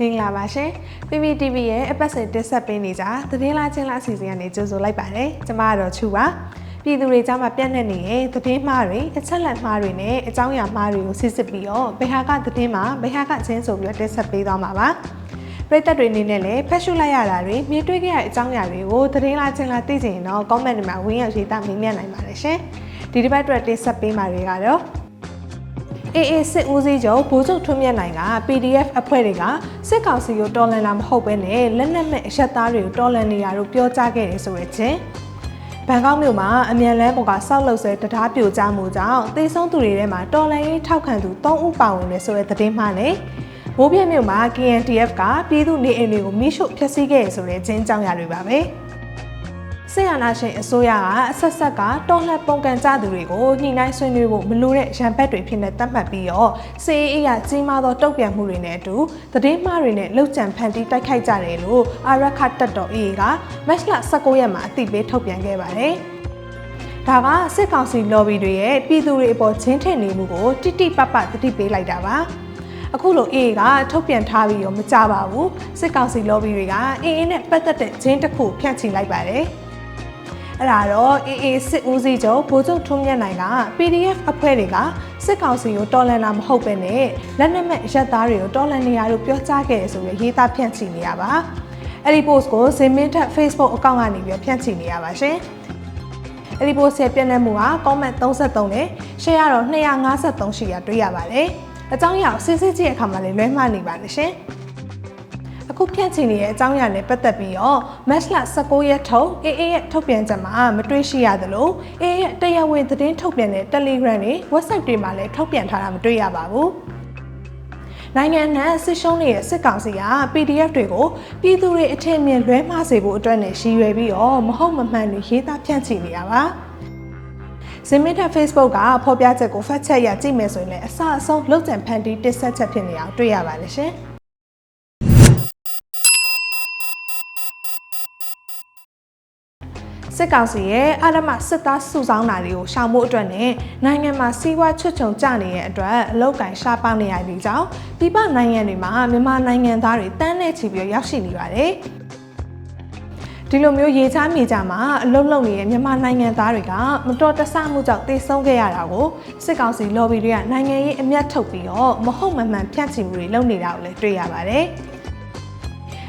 မင်္ဂလာပါရှင် PPTV ရဲ့အပတ်စဉ်တင်ဆက်ပေးနေကြသတင်းလားချင်းလားအစီအစဉ်ကနေကြိုဆိုလိုက်ပါတယ်ကျမကတော့ချူပါပြည်သူတွေကြားမှာပြန့်နှံ့နေတဲ့သတင်းမှားတွေအချက်လက်မှားတွေနဲ့အကြောင်းအရာမှားတွေကိုစစ်စစ်ပြီးတော့ဘယ်ဟာကသတင်းမှာဘယ်ဟာကချင်းဆိုပြီးတော့တင်ဆက်ပေးသွားမှာပါပရိသတ်တွေအနေနဲ့လည်းဖတ်ရှုလိုက်ရတာတွေမြင်တွေ့ခဲ့ရတဲ့အကြောင်းအရာတွေကိုသတင်းလားချင်းလားသိချင်ရင်တော့ comment တွေမှာဝင်ရောက်ရေးသားမေးမြန်းနိုင်ပါတယ်ရှင်ဒီတစ်ပတ်အတွက်တင်ဆက်ပေးမှာတွေကတော့ AA စစ်ဦးစီးချုပ်ဗိုလ်ချုပ်ထွန်းမြတ်နိုင်က PDF အဖွဲ့တွေကစစ်ကောင်စီကိုတော်လှန်တာမဟုတ်ဘဲနဲ့လက်နက်မဲ့အရက်သားတွေကိုတော်လှန်နေတာလို့ပြောကြားခဲ့တယ်ဆိုရချင်းဘန်ကောက်မြို့မှာအမြန်လန်းပေါ်ကစောက်လုပ်ဆဲတရားပြိုကျမှုကြောင့်သေဆုံးသူတွေထဲမှာတော်လှန်ရေးထောက်ခံသူ3ဦးပါဝင်တယ်ဆိုတဲ့သတင်းမှလည်းမိုးပြည့်မြို့မှာ KNTF ကပြည်သူနေအိမ်တွေကိုမိရှုဖျက်ဆီးခဲ့ရဆိုတဲ့ချင်းကြောင်းရတွေပါပဲ။ ဆီယနာရှင်အစိုးရကအဆက်ဆက်ကတော်လှန်ပုံကန်ကြသူတွေကိုညှိနှိုင်းဆွေးနွေးဖို့မလိုတဲ့ရန်ဘက်တွေဖြစ်နေတတ်မှတ်ပြီးတော့စီအေးအေးရကြီးမားသောတုံ့ပြန်မှုတွေနဲ့အတူသတင်းမှားတွေနဲ့လှုပ်ကြံဖန်တီးတိုက်ခိုက်ကြတယ်လို့အာရခတ်တက်တော်အေးကမက်လ19ရက်မှာအသိပေးထုတ်ပြန်ခဲ့ပါတယ်။ဒါကစစ်ကောင်စီ lobby တွေရဲ့ပြည်သူတွေအပေါ်ချင်းထည့်နေမှုကိုတိတိပပတတိပေးလိုက်တာပါ။အခုလို AA ကထုတ်ပြန်ထားပြီးတော့မကြပါဘူးစစ်ကောင်စီ lobby တွေက AA နဲ့ပတ်သက်တဲ့ဂျင်းတစ်ခုဖြန့်ချီလိုက်ပါတယ်။ အဲ့ဒါတော့ AA စစ်ဦးစီးချုပ်ဗိုလ်ချုပ်ထွန်းမြတ်နိုင်က PDF အဖွဲ့တွေကစစ်ကောင်စီကိုတော်လှန်တာမဟုတ်ပဲနဲ့လက်နက်မဲ့ရက်သားတွေကိုတော်လှန်နေရလို့ပြောကြားခဲ့ရဆိုပြီးရေးသားဖြန့်ချီနေရပါအဲ့ဒီ post ကိုဇင်မင်းထက် Facebook အကောင့်ကနေပြီးဖြန့်ချီနေရပါရှင်အဲ့ဒီ post ရဲ့ပြည့်နှက်မှုက comment 33နဲ့ share ကတော့253ရှိရတွေ့ရပါတယ်အကြောင်းအရာစစ်စစ်ကြည့်တဲ့အခါမှာလည်းလွဲမှားနေပါနဲ့ရှင်အ ခုဖြန့်ချီနေတဲ့အကြောင်းအရာနဲ့ပတ်သက်ပြီးတော့ match လ19ရက်ထုတ် AA ရဲ့ထုတ်ပြန်ချက်မှာမတွေ့ရှိရသလို AA ရဲ့တရားဝင်သတင်းထုတ်ပြန်တဲ့ Telegram တွေ website တွေမှာလည်းထုတ်ပြန်ထားတာမတွေ့ရပါဘူးနိုင်ငံ내စစ်ရှုံးနေတဲ့စစ်ကောင်စီက PDF တွေကိုပြည်သူတွေအထင်မြင်လွဲမှားစေဖို့အတွက်နဲ့ရည်ရွယ်ပြီးတော့မဟုတ်မမှန်တွေရေးသားဖြန့်ချီနေတာပါဇင်မီတာ Facebook ကဖော်ပြချက်ကိုဖတ်ချက်ရကြည့်မယ်ဆိုရင်လည်းအစအဆုံးလောက်ကျန်ဖန်တီးတစ်ဆက်ချက်ဖြစ်နေအောင်တွေ့ရပါတယ်ရှင်။ စစ်ကောင်စီရဲ့အရမစစ်သားစုဆောင်းတာတွေကိုရှောင်ဖို့အတွက်နဲ့နိုင်ငံမှာစီးပွားချွတ်ချုံကျနေတဲ့အတွက်အလောက်ကန်ရှားပေါက်နေရပြီးကြောင်းပြည်ပနိုင်ငံတွေမှာမြန်မာနိုင်ငံသားတွေတန်းနဲ့ချီပြီးရောက်ရှိနေပါတယ်ဒီလိုမျိုးရေချားမြေကြမှာအလုံးလုံးနေတဲ့မြန်မာနိုင်ငံသားတွေကမတော်တဆမှုကြောင့်တေဆုံးခဲ့ရတာကိုစစ်ကောင်စီ lobby တွေကနိုင်ငံရေးအမျက်ထုတ်ပြီးတော့မဟုတ်မမှန်ဖြန့်ချီမှုတွေလုပ်နေတာကိုလည်းတွေ့ရပါတယ်။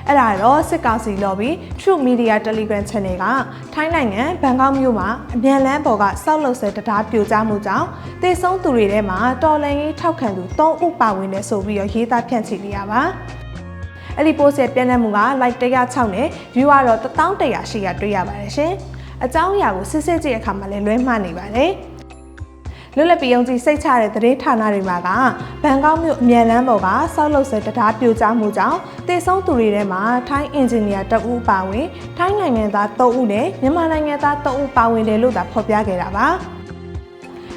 အဲ့ဒါတော့စစ်ကောင်စီ lobby True Media Telegram Channel ကထိုင်းနိုင်ငံဘန်ကောက်မြို့မှာအမြန်လန်းပေါ်ကစောက်လုပ်ဆဲတရားပြိုကျမှုကြောင့်တေဆုံးသူတွေထဲမှာတော်လန်ရေးထောက်ခံသူ3ဦးပါဝင်နေဆိုပြီးတော့ရေးသားဖြန့်ချီနေရပါအဲ့ဒီ post ရဲ့ပြန့်နှံ့မှုက like 106နဲ့ viewer တော့1100ရှိရတွေ့ရပါတယ်ရှင်အကြောင်းအရာကိုစစ်စစ်ကြည့်တဲ့အခါမှာလည်းလွဲမှားနေပါတယ် လွတ်လပ်ပြီးယုံကြည်စိတ်ချတဲ့သတင်းဌာနတွေမှာကဘန်ကောက်မြို့အမြန်လမ်းပေါ်ကစောက်လုပ်ဆဲတရားပြိုကျမှုကြောင့်တေဆုံးသူတွေထဲမှာထိုင်းအင်ဂျင်နီယာတအူးပါဝင်ထိုင်းနိုင်ငံသား3ဦးနဲ့မြန်မာနိုင်ငံသား3ဦးပါဝင်တယ်လို့သာဖော်ပြခဲ့တာပါ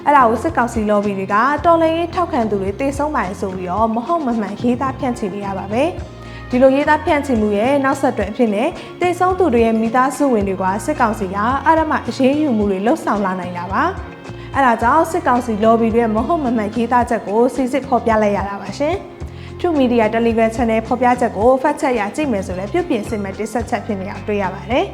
အဲ့ဒါကိုစစ်ကောင်စီ lobby တွေကတော်လှန်ရေးထောက်ခံသူတွေတေဆုံးပါရဆိုပြီးတော့မဟုတ်မမှန်ရေးသားဖြန့်ချီနေရပါပဲဒီလိုရေးသားဖြန့်ချီမှုရဲ့နောက်ဆက်တွဲအဖြစ်နဲ့တေဆုံးသူတွေရဲ့မိသားစုဝင်တွေကစစ်ကောင်စီကအရမအရေးယူမှုတွေလှုပ်ဆောင်လာနိုင်တာပါ အဲဒါကြောင့်စစ်ကောင်စီ lobby တွေမဟုတ်မမှန်ရေးသားချက်ကိုစစ်စစ်ဖော်ပြလိုက်ရတာပါရှင်။ True Media Telegram Channel ဖော်ပြချက်ကိုဖတ်ချက်ရကြည့်မယ်ဆိုလည်းပြုပြင်စစ်မဲ့တိဆက်ချက်ဖြစ်နေအောင်တွေ့ရပါတယ်။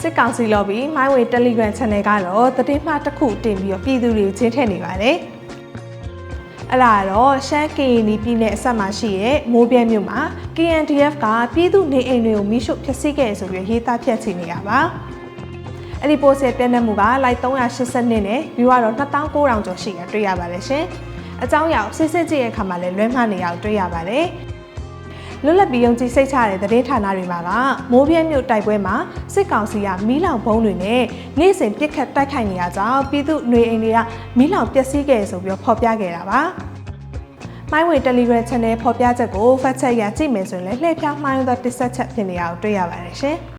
စစ်ကောင်စီ lobby MyWay Telegram Channel ကတော့တတိမှတစ်ခုတင်ပြီးတော့ပြည်သူတွေကိုချင်းထည့်နေပါတယ်။ အဲ့ဒါတော့ရှမ်း KNY ပြည်နယ်အဆက်မှာရှိတဲ့မိုးပြဲမြို့မှာ KNDF ကပြည်သူနေအိမ်တွေကိုမိရှုဖျက်ဆီးခဲ့ဆိုပြီးရေးသားဖြတ်ချီနေရပါအဲ့ဒီ post ရဲ့ပြည့်နှက်မှုက like 382နဲ့ view ကတော့2900ကျော်ရှိရတွေ့ရပါတယ်ရှင်အကြောင်းအရာစစ်စစ်ကြည့်ရခါမှာလည်းလွဲမှားနေရအောင်တွေ့ရပါတယ် လွတ်လပ်ပြီးယုံကြည်စိတ်ချတဲ့သတင်းဌာနတွေမှာကမိုးပြဲမြို့တိုက်ပွဲမှာစစ်ကောင်စီကမီးလောင်ဘုံတွေနဲ့နေ့စဉ်ပြစ်ခတ်တိုက်ခိုက်နေရကြောင်းပြည်သူຫນွေအိမ်တွေကမီးလောင်ပျက်စီးခဲ့ဆိုပြီးဖော်ပြခဲ့တာပါ။မိုင်းဝေ Telegram Channel ဖော်ပြချက်ကို fact check ရကြည့်မယ်ဆိုရင်လည်းလှည့်ဖြားမှားယွင်းသောတစ်ဆက်ချက်ဖြစ်နေတာကိုတွေ့ရပါတယ်ရှင်။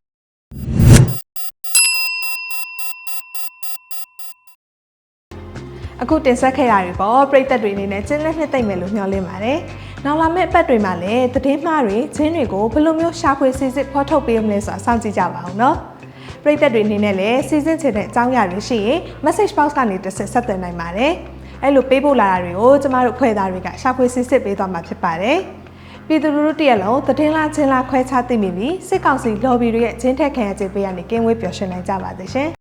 အခုတင်ဆက်ခဲ့ရပြီပေါ့ပရိသတ်တွေအနေနဲ့ကျင်းလက်နှစ်သိမ့်မယ်လို့မျှော်လင့်ပါတယ်။ နောက်လာမယ့်အပတ်တွေမှာလည်းသတင်းမှားတွေချင်းတွေကိုဘယ်လိုမျိုးရှာဖွေစစ်စစ်ဖော်ထုတ်ပေးမလဲဆိုတာစောင့်ကြည့်ကြပါဦးနော်။ပပြည်သက်တွေအနေနဲ့လည်းစီစဉ်ချင်တဲ့အကြောင်းအရာတွေရှိရင် message box ကနေတစ်ဆက်ဆက်သွယ်နိုင်ပါတယ်အဲ့လိုပေးပို့လာတာတွေကိုကျမတို့ဖွဲ့သားတွေကရှာဖွေစစ်စစ်ပေးသွားမှာဖြစ်ပါတယ်ပြည်သူလူထုတရက်လုံးသတင်းလားချင်းလားခွဲခြားသိမိပြီးစစ်ကောင်စီ lobby တွေရဲ့ဂျင်းထက်ခံရခြင်းပေးရနေကင်းဝေးပျော်ရွှင်နိုင်ကြပါသေးရှင်